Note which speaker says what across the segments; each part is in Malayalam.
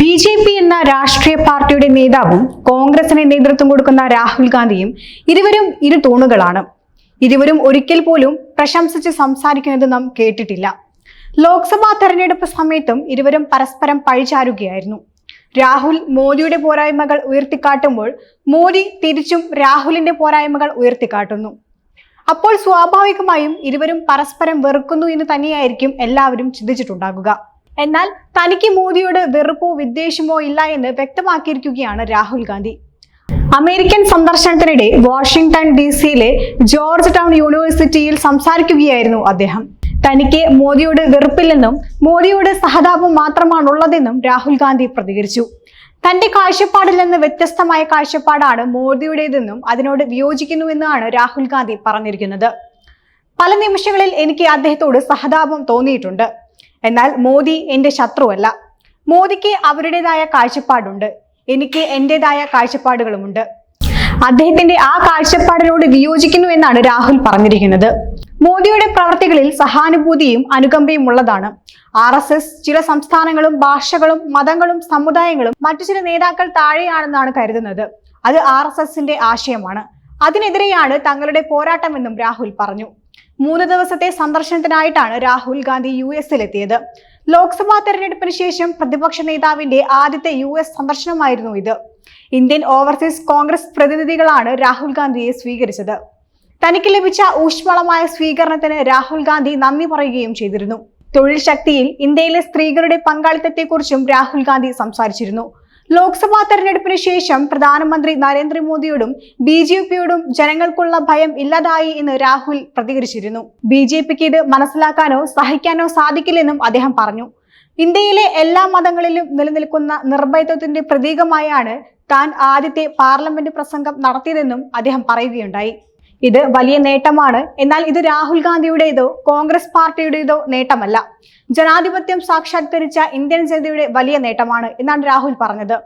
Speaker 1: ബി ജെ പി എന്ന രാഷ്ട്രീയ പാർട്ടിയുടെ നേതാവും കോൺഗ്രസിന് നേതൃത്വം കൊടുക്കുന്ന രാഹുൽ ഗാന്ധിയും ഇരുവരും ഇരു തൂണുകളാണ്. ഇരുവരും ഒരിക്കൽ പോലും പ്രശംസിച്ച് സംസാരിക്കുന്നത് നാം കേട്ടിട്ടില്ല. ലോക്സഭാ തെരഞ്ഞെടുപ്പ് സമയത്തും ഇരുവരും പരസ്പരം പഴിചാരുകയായിരുന്നു. രാഹുൽ മോദിയുടെ പോരായ്മകൾ ഉയർത്തിക്കാട്ടുമ്പോൾ മോദി തിരിച്ചും രാഹുലിന്റെ പോരായ്മകൾ ഉയർത്തിക്കാട്ടുന്നു. അപ്പോൾ സ്വാഭാവികമായും ഇരുവരും പരസ്പരം വെറുക്കുന്നു എന്ന് തന്നെയായിരിക്കും എല്ലാവരും ചിന്തിച്ചിട്ടുണ്ടാകുക. എന്നാൽ തനിക്ക് മോദിയോട് വെറുപ്പോ വിദ്വേഷമോ ഇല്ല എന്ന് വ്യക്തമാക്കിയിരിക്കുകയാണ് രാഹുൽ ഗാന്ധി. അമേരിക്കൻ സന്ദർശനത്തിനിടെ വാഷിംഗ്ടൺ ഡി സിയിലെ ജോർജ് ടൗൺ യൂണിവേഴ്സിറ്റിയിൽ സംസാരിക്കുകയായിരുന്നു അദ്ദേഹം. തനിക്ക് മോദിയോട് വെറുപ്പില്ലെന്നും മോദിയോട് സഹതാപം മാത്രമാണുള്ളതെന്നും രാഹുൽ ഗാന്ധി പ്രതികരിച്ചു. തന്റെ കാഴ്ചപ്പാടിൽ നിന്ന് വ്യത്യസ്തമായ കാഴ്ചപ്പാടാണ് മോദിയുടേതെന്നും അതിനോട് വിയോജിക്കുന്നുവെന്നാണ് രാഹുൽ ഗാന്ധി പറഞ്ഞിരിക്കുന്നത്. പല നിമിഷങ്ങളിൽ എനിക്ക് അദ്ദേഹത്തോട് സഹതാപം തോന്നിയിട്ടുണ്ട്. എന്നാൽ മോദി എന്റെ ശത്രുവല്ല. മോദിക്ക് അവരുടേതായ കാഴ്ചപ്പാടുണ്ട്. എനിക്ക് എന്റേതായ കാഴ്ചപ്പാടുകളുമുണ്ട്. അദ്ദേഹത്തിന്റെ ആ കാഴ്ചപ്പാടിനോട് വിയോജിക്കുന്നു എന്നാണ് രാഹുൽ പറഞ്ഞിരിക്കുന്നത്. മോദിയുടെ പ്രവർത്തികളിൽ സഹാനുഭൂതിയും അനുകമ്പയും ഉള്ളതാണ്. ആർ എസ് എസ് ചില സംസ്ഥാനങ്ങളും ഭാഷകളും മതങ്ങളും സമുദായങ്ങളും മറ്റു ചില നേതാക്കൾ താഴെയാണെന്നാണ് കരുതുന്നത്. അത് ആർ എസ് എസിന്റെ ആശയമാണ്. അതിനെതിരെയാണ് തങ്ങളുടെ പോരാട്ടമെന്നും രാഹുൽ പറഞ്ഞു. മൂന്ന് ദിവസത്തെ സന്ദർശനത്തിനായിട്ടാണ് രാഹുൽ ഗാന്ധി യു എസിലെത്തിയത് ലോക്സഭാ തെരഞ്ഞെടുപ്പിന് ശേഷം പ്രതിപക്ഷ നേതാവിന്റെ ആദ്യത്തെ യു എസ് സന്ദർശനമായിരുന്നു ഇത്. ഇന്ത്യൻ ഓവർസീസ് കോൺഗ്രസ് പ്രതിനിധികളാണ് രാഹുൽ ഗാന്ധിയെ സ്വീകരിച്ചത്. തനിക്ക് ലഭിച്ച ഊഷ്മളമായ സ്വീകരണത്തിന് രാഹുൽ ഗാന്ധി നന്ദി പറയുകയും ചെയ്തിരുന്നു. തൊഴിൽ ശക്തിയിൽ ഇന്ത്യയിലെ സ്ത്രീകളുടെ പങ്കാളിത്തത്തെക്കുറിച്ചും രാഹുൽ ഗാന്ധി സംസാരിച്ചിരുന്നു. ലോക്സഭാ തെരഞ്ഞെടുപ്പിന് ശേഷം പ്രധാനമന്ത്രി നരേന്ദ്രമോദിയോടും ബി ജെ പിയോടും ജനങ്ങൾക്കുള്ള ഭയം ഇല്ലാതായി എന്ന് രാഹുൽ പ്രതികരിച്ചിരുന്നു. ബി ജെ പിക്ക് ഇത് മനസ്സിലാക്കാനോ സഹിക്കാനോ സാധിക്കില്ലെന്നും അദ്ദേഹം പറഞ്ഞു. ഇന്ത്യയിലെ എല്ലാ മതങ്ങളിലും നിലനിൽക്കുന്ന നിർഭയത്വത്തിന്റെ പ്രതീകമായാണ് താൻ ആദ്യത്തെ പാർലമെന്റ് പ്രസംഗം നടത്തിയതെന്നും അദ്ദേഹം പറയുകയുണ്ടായി. ഇത് വലിയ നേട്ടമാണ്. എന്നാൽ ഇത് രാഹുൽ ഗാന്ധിയുടേതോ കോൺഗ്രസ് പാർട്ടിയുടേതോ നേട്ടമല്ല. ജനാധിപത്യം സാക്ഷാത്കരിച്ച ഇന്ത്യൻ ജനതയുടെ വലിയ നേട്ടമാണ് എന്നാണ് രാഹുൽ പറഞ്ഞത്.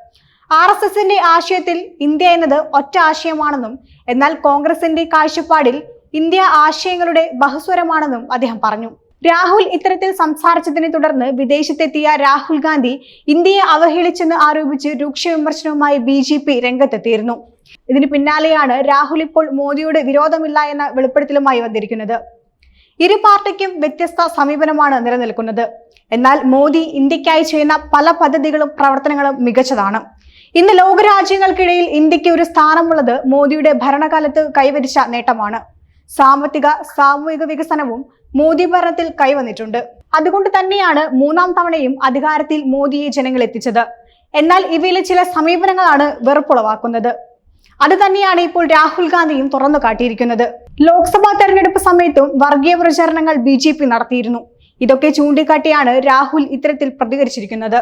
Speaker 1: ആർ എസ് എസിന്റെ ആശയത്തിൽ ഇന്ത്യ എന്നത് ഒറ്റ ആശയമാണെന്നും എന്നാൽ കോൺഗ്രസിന്റെ കാഴ്ചപ്പാടിൽ ഇന്ത്യ ആശയങ്ങളുടെ ബഹുസ്വരമാണെന്നും അദ്ദേഹം പറഞ്ഞു. രാഹുൽ ഇത്തരത്തിൽ സംസാരിച്ചതിനെ തുടർന്ന് വിദേശത്തെത്തിയ രാഹുൽ ഗാന്ധി ഇന്ത്യയെ അവഹേളിച്ചെന്ന് ആരോപിച്ച് രൂക്ഷ വിമർശനവുമായി ബി രംഗത്തെത്തിയിരുന്നു. ഇതിന് പിന്നാലെയാണ് രാഹുൽ ഇപ്പോൾ മോദിയുടെ വിരോധമില്ല എന്ന വെളിപ്പെടുത്തലുമായി വന്നിരിക്കുന്നത്. ഇരു പാർട്ടിക്കും വ്യത്യസ്ത സമീപനമാണ് നിലനിൽക്കുന്നത്. എന്നാൽ മോദി ഇന്ത്യക്കായി ചെയ്യുന്ന പല പദ്ധതികളും പ്രവർത്തനങ്ങളും മികച്ചതാണ്. ഇന്ന് ലോകരാജ്യങ്ങൾക്കിടയിൽ ഇന്ത്യയ്ക്ക് ഒരു സ്ഥാനമുള്ളത് മോദിയുടെ ഭരണകാലത്ത് കൈവരിച്ച നേട്ടമാണ്. സാമ്പത്തിക സാമൂഹിക വികസനവും മോദി ഭരണത്തിൽ കൈവന്നിട്ടുണ്ട്. അതുകൊണ്ട് തന്നെയാണ് മൂന്നാം തവണയും അധികാരത്തിൽ മോദിയെ ജനങ്ങൾ എത്തിച്ചത് എന്നാൽ ഇവയിലെ ചില സമീപനങ്ങളാണ് വെറുപ്പുളവാക്കുന്നത്. അത് തന്നെയാണ് ഇപ്പോൾ രാഹുൽ ഗാന്ധിയും തുറന്നു കാട്ടിയിരിക്കുന്നത്. ലോക്സഭാ തെരഞ്ഞെടുപ്പ് സമയത്തും വർഗീയ പ്രചാരണങ്ങൾ ബി നടത്തിയിരുന്നു. ഇതൊക്കെ ചൂണ്ടിക്കാട്ടിയാണ് രാഹുൽ ഇത്തരത്തിൽ പ്രതികരിച്ചിരിക്കുന്നത്.